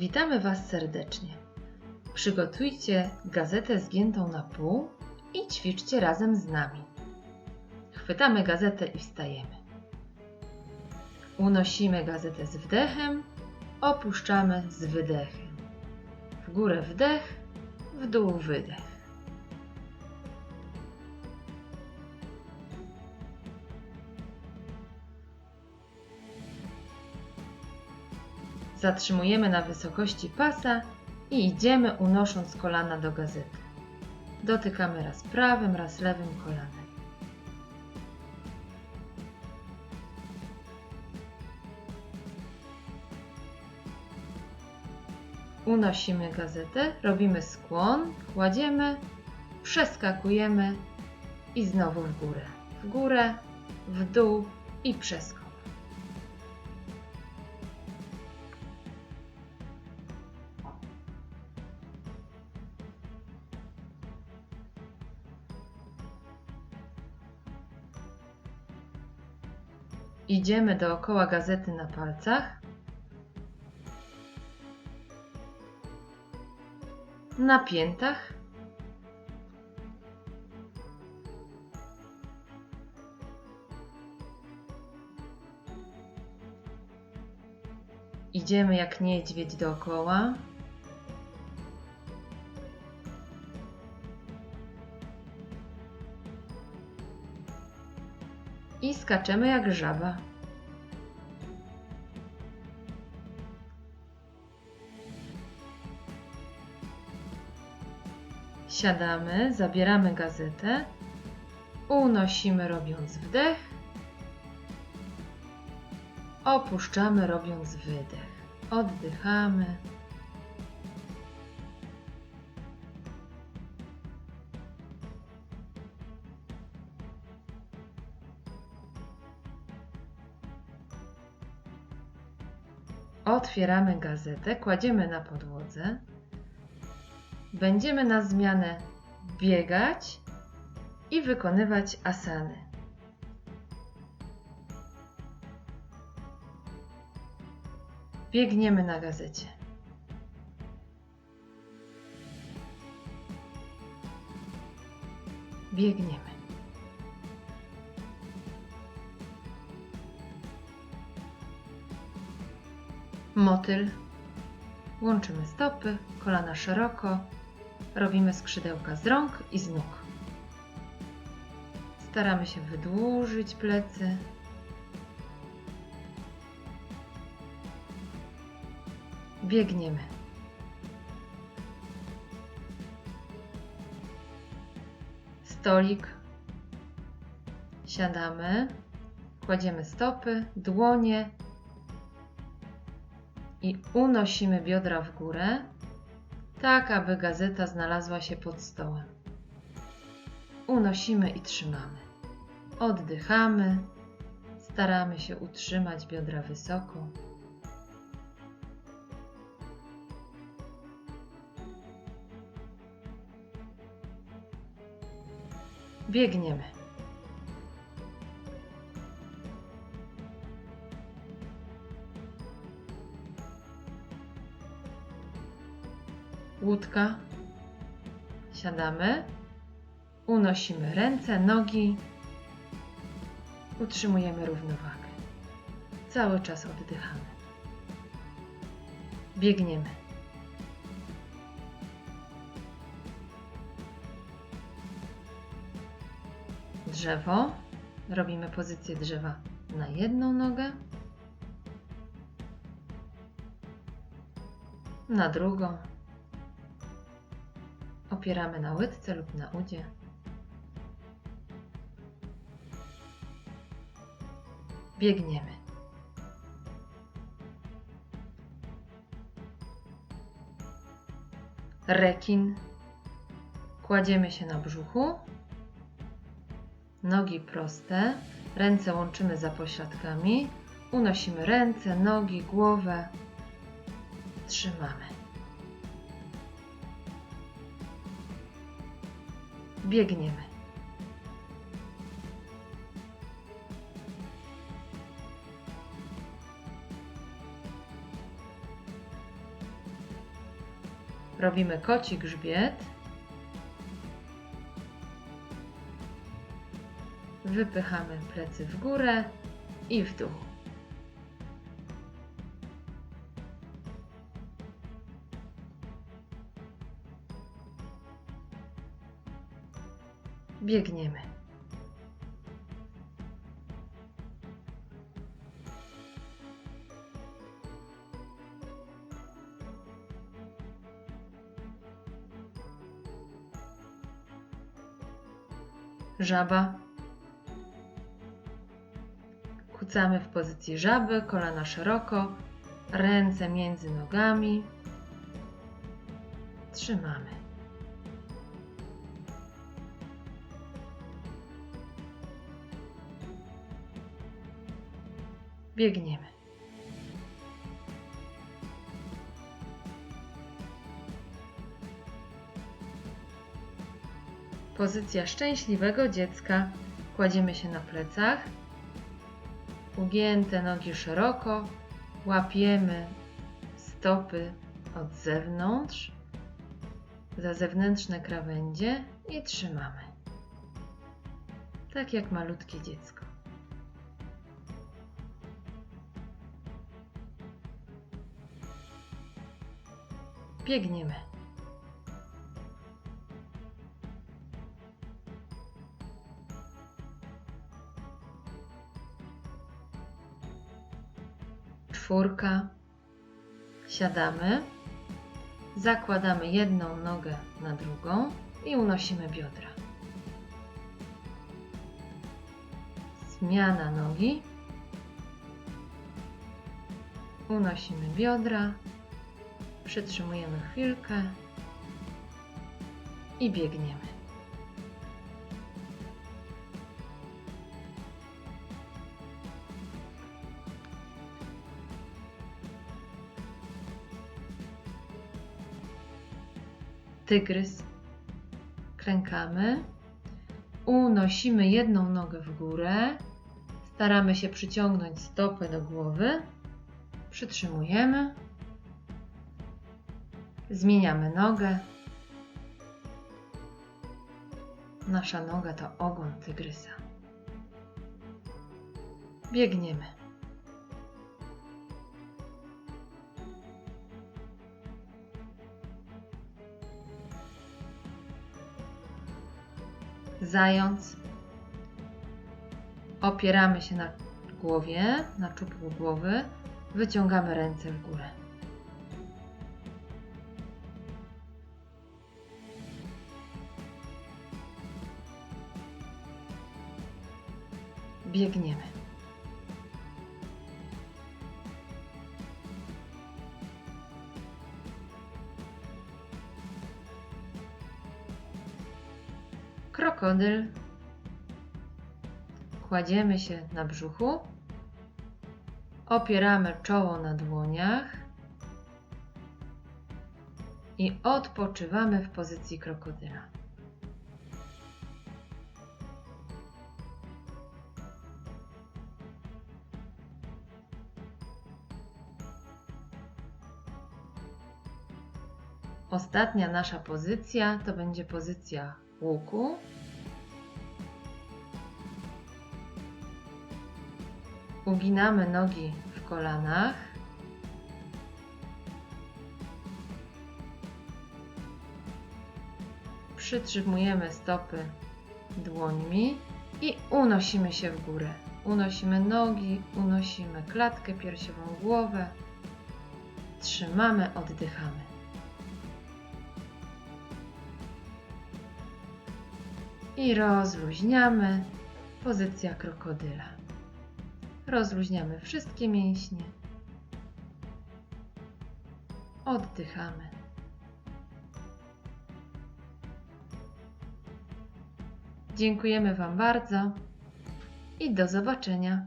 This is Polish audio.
Witamy Was serdecznie. Przygotujcie gazetę zgiętą na pół i ćwiczcie razem z nami. Chwytamy gazetę i wstajemy. Unosimy gazetę z wdechem, opuszczamy z wydechem. W górę wdech, w dół wydech. Zatrzymujemy na wysokości pasa i idziemy unosząc kolana do gazety. Dotykamy raz prawym, raz lewym kolanem. Unosimy gazetę, robimy skłon, kładziemy, przeskakujemy i znowu w górę. W górę, w dół i przeskok. Idziemy dookoła gazety na palcach. Na piętach. Idziemy jak niedźwiedź dookoła. Skaczemy jak żaba. Siadamy, zabieramy gazetę, unosimy robiąc wdech, opuszczamy robiąc wydech. Oddychamy. Otwieramy gazetę, kładziemy na podłodze. Będziemy na zmianę biegać i wykonywać asany. Biegniemy na gazecie. Biegniemy. Motyl. Łączymy stopy, kolana szeroko, robimy skrzydełka z rąk i z nóg. Staramy się wydłużyć plecy. Biegniemy. Stolik. Siadamy, kładziemy stopy, dłonie i unosimy biodra w górę, tak aby gazeta znalazła się pod stołem. Unosimy i trzymamy. Oddychamy, staramy się utrzymać biodra wysoko. Biegniemy. Łódka. Siadamy. Unosimy ręce, nogi. Utrzymujemy równowagę. Cały czas oddychamy. Biegniemy. Drzewo. Robimy pozycję drzewa na jedną nogę, na drugą. Opieramy na łydce lub na udzie. Biegniemy. Rekin. Kładziemy się na brzuchu. Nogi proste. Ręce łączymy za pośladkami. Unosimy ręce, nogi, głowę. Trzymamy. Biegniemy. Robimy koci grzbiet. Wypychamy plecy w górę i w dół. Biegniemy. Żaba. Kucamy w pozycji żaby, kolana szeroko, ręce między nogami. Trzymamy. Biegniemy. Pozycja szczęśliwego dziecka. Kładziemy się na plecach. Ugięte nogi szeroko. Łapiemy stopy od zewnątrz za zewnętrzne krawędzie i trzymamy. Tak jak malutkie dziecko. Biegniemy. Czwórka. Siadamy. Zakładamy jedną nogę na drugą i unosimy biodra. Zmiana nogi. Unosimy biodra. Przytrzymujemy chwilkę i biegniemy. Tygrys. Klękamy. Unosimy jedną nogę w górę. Staramy się przyciągnąć stopę do głowy. Przytrzymujemy. Zmieniamy nogę. Nasza noga to ogon tygrysa. Biegniemy. Zając. Opieramy się na głowie, na czubku głowy. Wyciągamy ręce w górę. Biegniemy. Krokodyl. Kładziemy się na brzuchu. Opieramy czoło na dłoniach. I odpoczywamy w pozycji krokodyla. Ostatnia nasza pozycja to będzie pozycja łuku. Uginamy nogi w kolanach. Przytrzymujemy stopy dłońmi i unosimy się w górę. Unosimy nogi, unosimy klatkę piersiową, głowę. Trzymamy, oddychamy. I rozluźniamy pozycja krokodyla. Rozluźniamy wszystkie mięśnie. Oddychamy. Dziękujemy Wam bardzo i do zobaczenia.